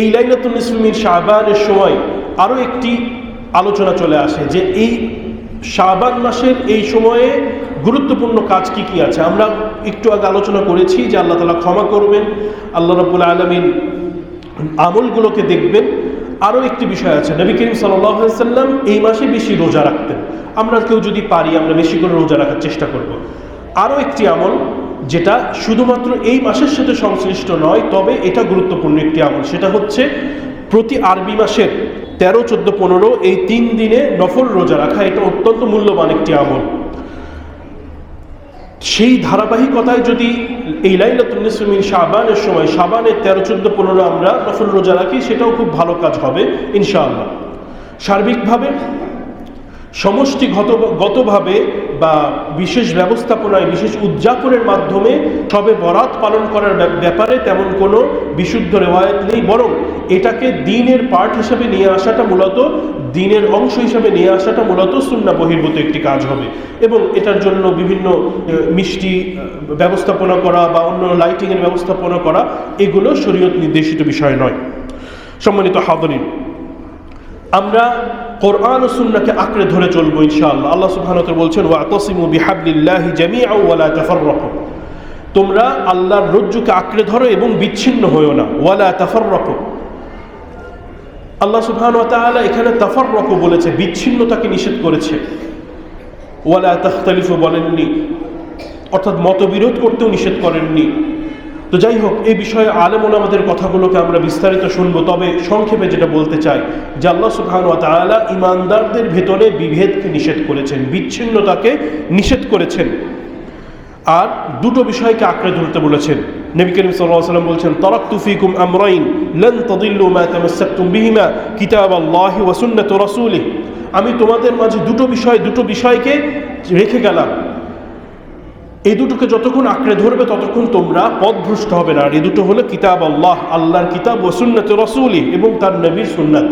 এই লাইলাতুল ইসলামীর শাহবানের সময় আরও একটি আলোচনা চলে আসে যে এই শাহবান মাসের এই সময়ে গুরুত্বপূর্ণ কাজ কি কি আছে? আমরা একটু আগে আলোচনা করেছি যে আল্লাহ তালা ক্ষমা করবেন, আল্লাহ রব্বুল আলমিন আমলগুলোকে দেখবেন। আরও একটি বিষয় আছে, নবী করিম সাল্লাম এই মাসে বেশি রোজা রাখতেন। আমরা কেউ যদি পারি, আমরা বেশি করে রোজা রাখার চেষ্টা করব। আরও একটি আমল যেটা শুধুমাত্র এই মাসের সাথে সংশ্লিষ্ট নয়, তবে এটা গুরুত্বপূর্ণ একটি আমল। সেটা হচ্ছে প্রতি আরবি মাসের তেরো, চোদ্দ, পনেরো এই তিন দিনে নফল রোজা রাখা, এটা অত্যন্ত মূল্যবান একটি আমল। সেই ধারাবাহিকতায় যদি এই লাইলাতুন্নিসমিন সাবানের সময় সাবানের তেরো, চোদ্দ, পনেরো আমরা নফল রোজা রাখি, সেটাও খুব ভালো কাজ হবে, ইনশাআল্লাহ। সার্বিকভাবে, সমষ্টিগতভাবে বা বিশেষ ব্যবস্থাপনায়, বিশেষ উদযাপনের মাধ্যমে সবে বরাত পালন করার ব্যাপ- ব্যাপারে তেমন কোনো বিশুদ্ধ রেওয়ায়ত নেই। বরং এটাকে দিনের পার্ট হিসেবে নিয়ে আসাটা মূলত, দিনের অংশ হিসেবে নিয়ে আসাটা মূলত সুন্না বহির্ভূত একটি কাজ হবে। এবং এটার জন্য বিভিন্ন মিষ্টি ব্যবস্থাপনা করা বা অন্য লাইটিংয়ের ব্যবস্থাপনা করা, এগুলো শরীয়ত নির্দেশিত বিষয় নয়। সম্মানিত হাদরিন আমরা কোরআন সুন্নাকে আঁকড়ে ধরে চলবো ইনশাআল্লাহ। আল্লাহ তাআলা বলছেন ওয়া আতাসিমু বিহাবলিল্লাহি জামিআ ওয়া লা তাফাররাকু। তোমরা আল্লাহর রজ্জুকে আঁকড়ে ধরো এবং বিচ্ছিন্ন হয়েও না। ওয়ালা তাফাররাকু। আল্লাহ সুবহানাহু ওয়া তাআলা এখানে তাফাররাকু বলেছে, বিচ্ছিন্নতাকে নিষেধ করেছে। ওয়ালা তাখতালিফু বলেননি, অর্থাৎ মতবিরোধ করতেও নিষেধ করেননি। তো যাই হোক এই বিষয়ে আলেমন আমাদের কথাগুলোকে আমরা বিস্তারিত শুনব। তবে সংক্ষেপে যেটা বলতে চাই, যে আল্লাহ সুবহান ওয়া ইমানদারদের ভেতরে বিভেদকে নিষেধ করেছেন, বিচ্ছিন্নতাকে নিষেধ করেছেন। আর দুটো বিষয়কে আঁকড়ে ধরতে বলেছেন। নবী করিম সাল্লাম বলছেন, তারাকতু ফিকুম আমরাইন লান তাদিল্লু মা বিহিমা কিতাবাল্লাহি ওয়া সুন্নাত রাসূলিহি। আমি তোমাদের মাঝে দুটো বিষয়, দুটো বিষয়কে রেখে গেলাম। এই দুটোকে যতক্ষণ আঁকড়ে ধরবে, ততক্ষণ তোমরা পথভ্রষ্ট হবে না। আর এই দুটো হলো কিতাব আল্লাহ, আল্লাহর কিতাব ও সুন্নত রসুলি এবং তার নবীর সুন্নাত।